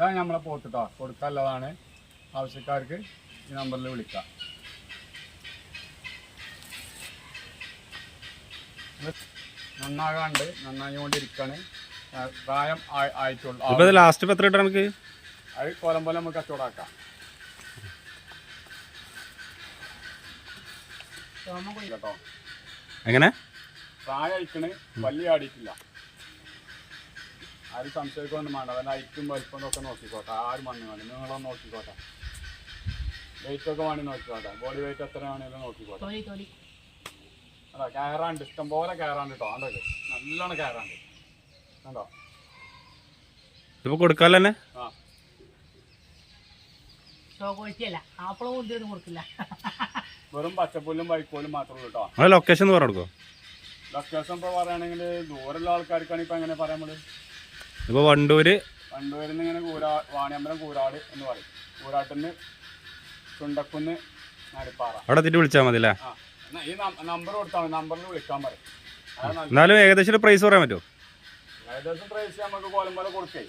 ഇതാണ് നമ്മളെ പോത്തിട്ടോ കൊടുക്കാനുള്ളതാണ്. ആവശ്യക്കാർക്ക് ഈ നമ്പറിൽ വിളിക്കാം. നന്നാകാണ്ട് നന്നായിക്കൊണ്ടിരിക്കാണ് പ്രായം ആയിട്ടുള്ളത് ആയിട്ടുള്ളൂ. ലാസ്റ്റ് എത്ര കിട്ടാൻ എനിക്ക് അത് കൊലം പോലെ നമുക്ക് കച്ചവടാക്കാം. കേട്ടോ? എങ്ങനെ? പ്രായം അയക്കണ് വലിയ ആടിയിട്ടില്ല ആരും സംശയിക്കൊന്നും വേണ്ട. അവന്റെ ഐറ്റും വലിപ്പം ഒക്കെ നോക്കിക്കോട്ടെ. ആരും മണ്ണ് വേണം നിങ്ങളൊന്ന് നോക്കിക്കോട്ടെ. വെയിറ്റ് ഒക്കെ വേണ്ടി നോക്കിക്കോട്ടെ. ബോഡി വെയിറ്റ് എത്ര വേണമെങ്കിലും നോക്കിക്കോട്ടെ. അതാ കയറാണ്ട് ഇഷ്ടം പോലെ കയറാണ്ട് കേട്ടോ അതൊക്കെ നല്ലോണം കയറാണ്ട് കണ്ടോ? ഇതിപ്പോ കൊടുക്കാല്ലോ തന്നെ ആ. വെറും പച്ചപ്പുല്ലും വൈക്കോലും മാത്രമേ ഉള്ളൂ കേട്ടോ ലൊക്കേഷൻ ഇപ്പൊ പറഞ്ഞു കൊടുക്കോ ലൊക്കേഷൻ ഇപ്പോൾ പറയുകയാണെങ്കിൽ ദൂരമുള്ള ആൾക്കാർക്കാണ് ഇപ്പൊ എങ്ങനെ പറയാൻ ഇപ്പൊ വണ്ടൂര് നിന്ന് ഇങ്ങനെ കൂരാ വാണിയമ്പലം കൂരാട് എന്ന് പറയും. കൂരാട്ടിന്ന് ചുണ്ടക്കുന്ന് അവിടെ എത്തിയിട്ട് വിളിച്ചാൽ മതി അല്ലേ? ആ എന്നാ ഈ നമ്പർ കൊടുത്താൽ മതി. നമ്പറിൽ വിളിക്കാൻ പറയും. എന്നാലും ഏകദേശം ഒരു പ്രൈസ് പറയാൻ പറ്റുമോ? ഏകദേശം പ്രൈസ് നമുക്ക് കോലം പോലെ കൊടുക്കേ.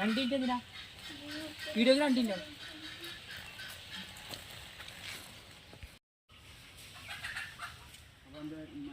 രണ്ടിന്റെ എന്തിനാ? വീഡിയോക്ക് രണ്ടിന്റെ on that